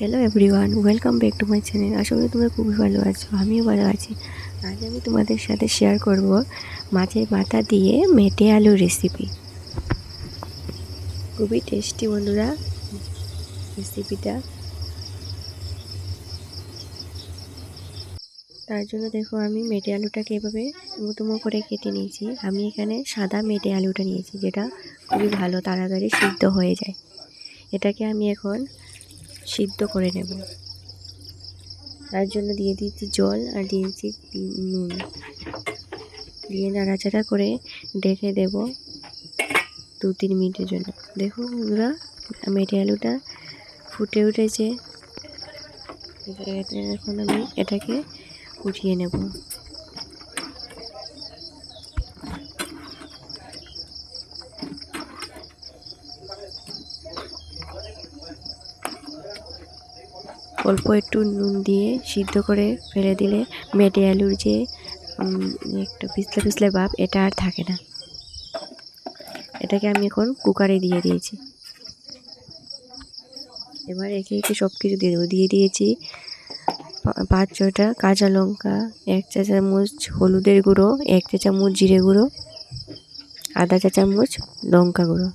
Hello everyone welcome back to my channel আশা করি তোমরা খুবই ভালো আছো, আমিও ভালো আছি। আজ আমি তোমাদের সাথে শেয়ার করব মাছের মাথা দিয়ে মেটে আলু রেসিপি খুবই টেস্টি বন্ধুরা রেসিপিটা তার জন্য দেখো আমি মেটে আলুটাকে এভাবে মুতুমো করে কেটে নিয়েছি। আমি এখানে সাদা মেটে আলুটা নিয়েছি, যেটা খুবই ভালো, তাড়াতাড়ি সিদ্ধ হয়ে যায়। এটাকে আমি এখন সিদ্ধ করে নেব। তার জন্য দিয়ে দিয়েছি জল আর দিয়েছি নুন। দিয়ে নাড়াচাড়া করে ডেকে দেব দু তিন মিনিটের জন্য। দেখো বন্ধুরা, মেটে আলুটা ফুটে উঠেছে। এখন আমি এটাকে উঠিয়ে নেব। অল্প একটু নুন দিয়ে সিদ্ধ করে ফেলে দিলে মেটে আলুর যে একটু পিছলে পিছলে ভাব, এটা আর থাকে না। এটাকে আমি এখন কুকারে দিয়ে দিয়েছি। এবার একে একে সব কিছু দিয়ে দেবো। দিয়ে দিয়েছি পাঁচ ছটা কাঁচা লঙ্কা, এক চা চামচ হলুদের গুঁড়ো, এক চা চামচ জিরে গুঁড়ো, আধা চা চামচ লঙ্কা গুঁড়ো।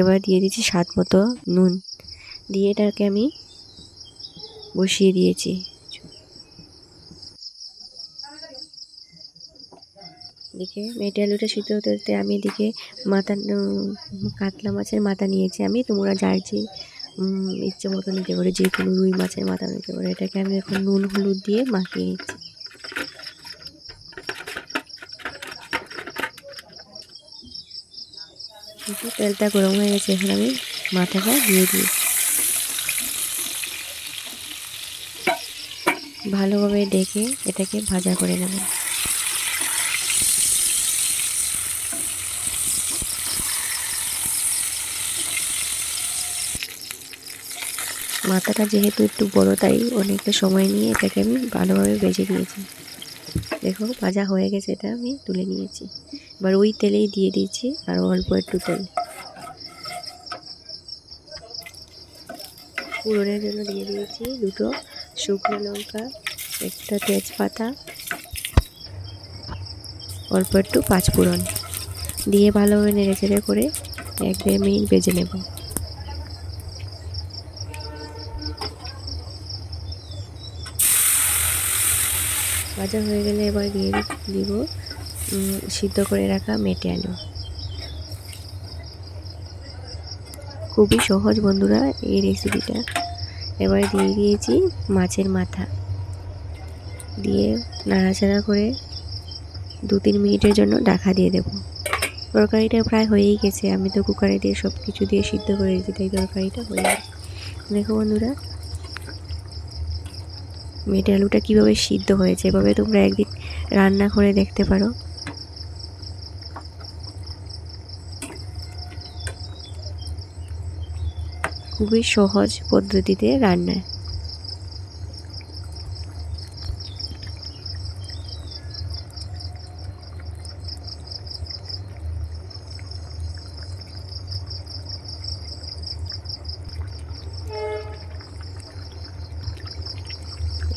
এবার দিয়ে দিচ্ছি স্বাদ মতো নুন। দিয়ে এটাকে আমি বসিয়ে দিয়েছি। এদিকে মেটে আলুটা সিদ্ধ হতে হতে আমি এদিকে মাথা কাতলা মাছের মাথা নিয়েছি আমি। তোমরা যার যে ইচ্ছে মতো নিতে পারো, যে কোনো রুই মাছের মাথা নিতে পারো। এটাকে আমি এখন নুন, হলুদ দিয়ে মাখিয়ে নিচ্ছি। তেলটা গরম হয়ে গেছে, এখন আমি মাথাটা দিয়ে দিই ভালোভাবে ডেকে এটাকে ভাজা করে নেব। মাথাটা যেহেতু একটু বড়, তাই অনেকটা সময় নিয়ে এটাকে আমি ভালোভাবে ভেজে নিয়েছি। দেখো, ভাজা হয়ে গেছে, এটা আমি তুলে নিয়েছি। এবার ওই তেলেই দিয়ে দিয়েছি আর অল্প একটু তেল। পুরনের জন্য দিয়ে দিয়েছি দুটো শুকনো লঙ্কা, একটা তেজপাতা, অল্প একটু পাঁচফোড়ন। দিয়ে ভালোভাবে নেড়ে চেড়ে করে এক দেড় মিনিট ভেজে নেব। ভাজা হয়ে গেলে এবার দিয়ে দিব সিদ্ধ করে রাখা মেটে আলু। খুবই সহজ বন্ধুরা, এই রেসিপিটা এবার দিয়ে দিয়েছি মাছের মাথা। দিয়ে নাড়াচাড়া করে দু তিন মিনিটের জন্য ঢাকা দিয়ে দেব। তরকারিটা প্রায় হয়েই গেছে। আমি তো কুকারে দিয়ে সব কিছু দিয়ে সিদ্ধ করে দিয়েছি, তাই তরকারিটা হয়ে গেছে। দেখো বন্ধুরা, মেটে আলুটা কীভাবে সিদ্ধ হয়েছে, এভাবে তোমরা একদিন রান্না করে দেখতে পারো। খুবই সহজ পদ্ধতিতে রান্নায়।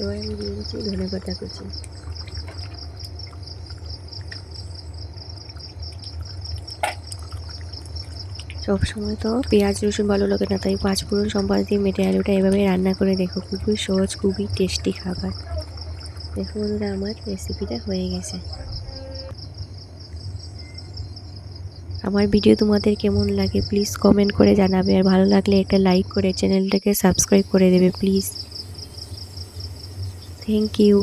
এবার আমি দিয়ে দিচ্ছি ধনে পাতা কুচি। সবসময় তো পেঁয়াজ, রসুন ভালো লাগে না, তাই পাঁচ ফোড়ন সম্পাদ দিয়ে মেটে আলুটা এভাবে রান্না করে দেখো, খুবই সহজ, খুবই টেস্টি খাবার। দেখো বন্ধুরা, আমার রেসিপিটা হয়ে গেছে। আমার ভিডিও তোমাদের কেমন লাগে প্লিজ কমেন্ট করে জানাবে, আর ভালো লাগলে একটা লাইক করে চ্যানেলটাকে সাবস্ক্রাইব করে দেবে প্লিজ থ্যাংক ইউ